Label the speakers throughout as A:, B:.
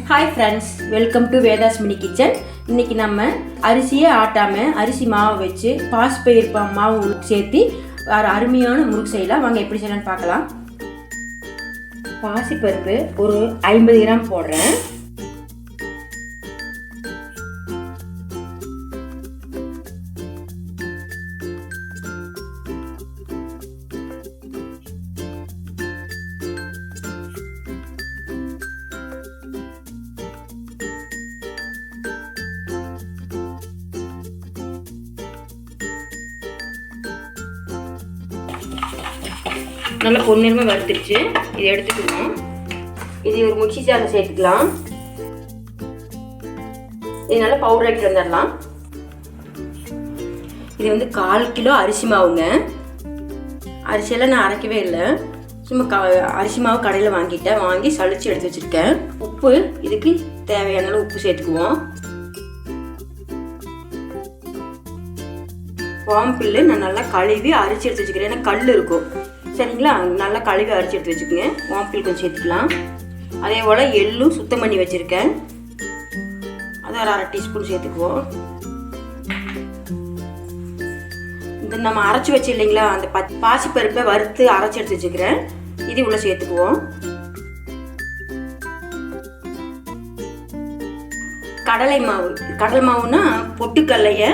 A: Hi friends welcome to Vedhas mini kitchen இன்னைக்கு நம்ம அரிசியே ஆட்டாமல் அரிசி மாவை வச்சு பாஸ்பயிர் மாவு சேர்த்து வேறு அருமையான முறுக்கு செய்யலாம். வாங்க எப்படி செய்யலாம்னு பார்க்கலாம். பாசிப்பருப்பு ஒரு ஐம்பது கிராம் போடுறேன். நல்லா பொன்னிறமாக வறுத்துருச்சு. இதை எடுத்துக்கணும் இது ஒரு மிக்சி ஜாரில் சேர்த்துக்கலாம். இது நல்லா பவுடர் ஆக்கிட்டு வந்துடலாம். இது வந்து கால் கிலோ அரிசி மாவுங்க. அரிசியெல்லாம் நான் அரைக்கவே இல்லை. சும்மா க அரிசி மாவு கடையில் வாங்கிட்டேன். வாங்கி சளிச்சு எடுத்து வச்சுருக்கேன். உப்பு இதுக்கு தேவையான அளவு உப்பு சேர்த்துக்குவோம். வாம்பில்லு நான் நல்லா கழுவி அரிச்சு எடுத்து வச்சுக்கிறேன். ஏன்னா கல் இருக்கும். சரிங்களா? நல்லா கழுவி அரைச்சி எடுத்து வச்சுக்கோங்க வாம்பில் கொஞ்சம் சேர்த்துக்கலாம். அதே போல் எள்ளும் சுத்தம் பண்ணி வச்சுருக்கேன். அது ஒரு அரை டீஸ்பூன் சேர்த்துக்குவோம். இந்த நம்ம அரைச்சி வச்சு இல்லைங்களா அந்த பச் பாசிப்பருப்பை வறுத்து அரைச்சி எடுத்து வச்சுக்கிறேன். இது உள்ளே சேர்த்துக்குவோம். கடலை மாவு. கடலை மாவுனா பொட்டுக்கடலையை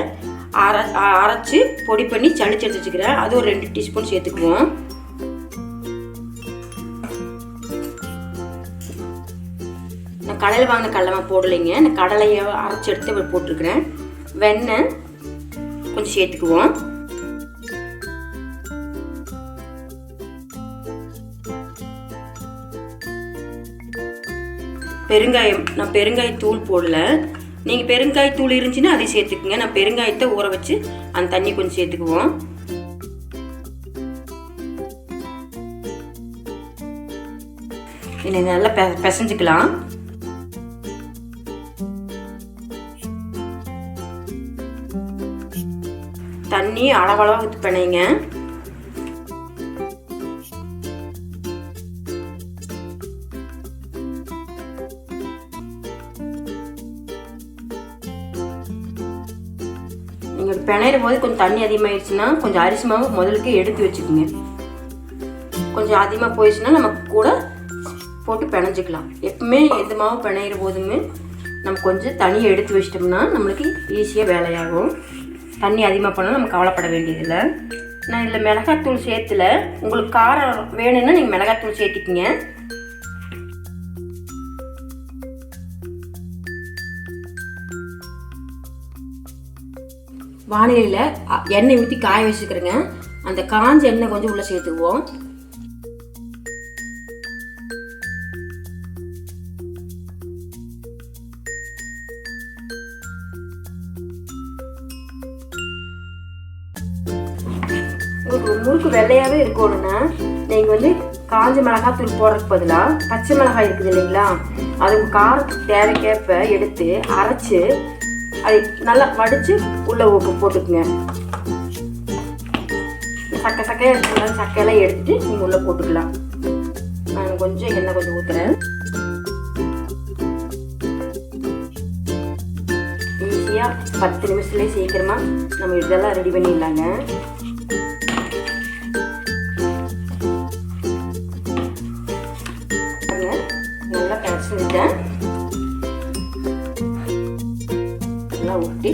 A: அரை அரைச்சி அரைச்சு பொடி பண்ணி சளிச்சு எடுத்து வச்சுக்கிறேன். அது ஒரு ரெண்டு டீஸ்பூன் சேர்த்துக்குவோம். நான் கடையில் வாங்கின கடலை போடலைங்க. நான் கடலையை அரைச்சி எடுத்து போட்டிருக்கிறேன். வெண்ணெய் கொஞ்சம் சேர்த்துக்குவோம். பெருங்காயம் நான் பெருங்காயத்தூள் போடல. நீங்கள் பெருங்காயத்தூள் இருந்துச்சுன்னா அதை சேர்த்துக்குங்க. நான் பெருங்காயத்தை ஊற வச்சு அந்த தண்ணி கொஞ்சம் சேர்த்துக்குவோம். இதை நல்லா பெ பிசைஞ்சுக்கலாம். தண்ணி அளவளவாக இது பிணைங்க நீங்கள் பிணையிற போது கொஞ்சம் தண்ணி அதிகமாகிடுச்சுன்னா கொஞ்சம் அரிசி மாவு முதலுக்கு எடுத்து வச்சுக்கோங்க. கொஞ்சம் அதிகமாக போயிடுச்சுன்னா நம்ம கூட போட்டு பிணைஞ்சிக்கலாம். எப்பவுமே எந்த மாவு பிணையிற போதுமே நம்ம கொஞ்சம் தண்ணியை எடுத்து வச்சிட்டோம்னா நம்மளுக்கு ஈஸியாக வேலையாகும். தண்ணி அதிகமாக பண்ணால் நம்ம கவலைப்பட வேண்டியதில்லை. நான் இதில் மிளகாத்தூள் சேர்த்துல உங்களுக்கு காரம் வேணும்னா நீங்கள் மிளகாத்தூள் சேர்த்திக்கிங்க. வானிலையில் எண்ணெய் ஊற்றி காய வச்சுக்கிறேங்க. அந்த காஞ்ச எண்ணெய் கொஞ்சம் உள்ளே சேர்த்துக்குவோம். உங்களுக்கு முறுக்கு வெள்ளையாகவே இருக்கணும்னா நீங்கள் வந்து காஞ்ச மிளகாத்தூள் போடுறதுக்கு பதிலாக பச்சை மிளகாய் இருக்குது இல்லைங்களா? அது உங்கள் காரத்துக்கு தேவைக்கேற்ப எடுத்து அரைச்சி அதை நல்லா வடித்து உள்ளே உப்பு போட்டுக்குங்க. சக்கை சக்கையாக இருக்கிற சக்கையெல்லாம் எடுத்துட்டு நீங்கள் உள்ளே போட்டுக்கலாம். நான் கொஞ்சம் எண்ணெய் கொஞ்சம் ஊற்றுறேன் ஈஸியாக பத்து நிமிஷத்துலேயே சீக்கிரமாக நம்ம இதெல்லாம் ரெடி பண்ணிடலாங்க. வச்சுட்டேன். நல்லா ஊட்டி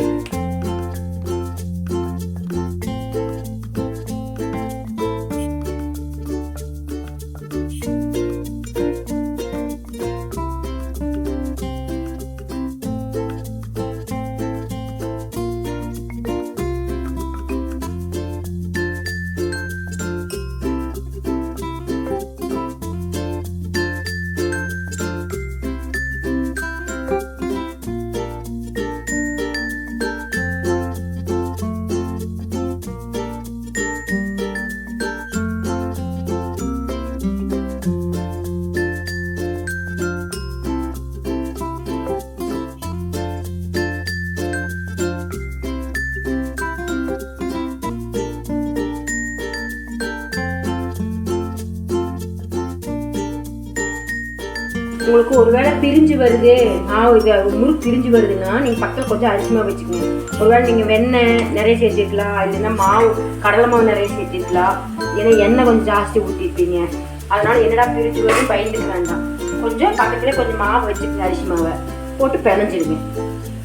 A: உங்களுக்கு ஒருவேளை பிரிஞ்சு வருது. ஆ இது முறுக்கு பிரிஞ்சு வருதுன்னா நீங்கள் பக்கத்தில் கொஞ்சம் அரிசி மாவு வச்சுக்கோங்க. ஒருவேளை நீங்கள் வெண்ணெய் நிறைய சேர்த்திருக்கலாம். இல்லைன்னா மாவு கடலை மாவு நிறைய சேர்த்திருக்கலாம். ஏன்னா எண்ணெய் கொஞ்சம் ஜாஸ்தி ஊற்றிருப்பீங்க அதனால் என்னடா பிரிஞ்சு வருது பயந்துக்க வேண்டாம். கொஞ்சம் பக்கத்தில் கொஞ்சம் மாவு வச்சுக்கோங்க அரிசி மாவை. போட்டு பிணைஞ்சிருங்க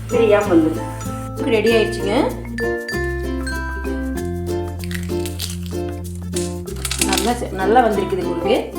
A: பிரியாமல் வந்துடும். ரெடி ஆயிடுச்சுங்க. நல்லா செ- நல்லா வந்திருக்குது உங்களுக்கு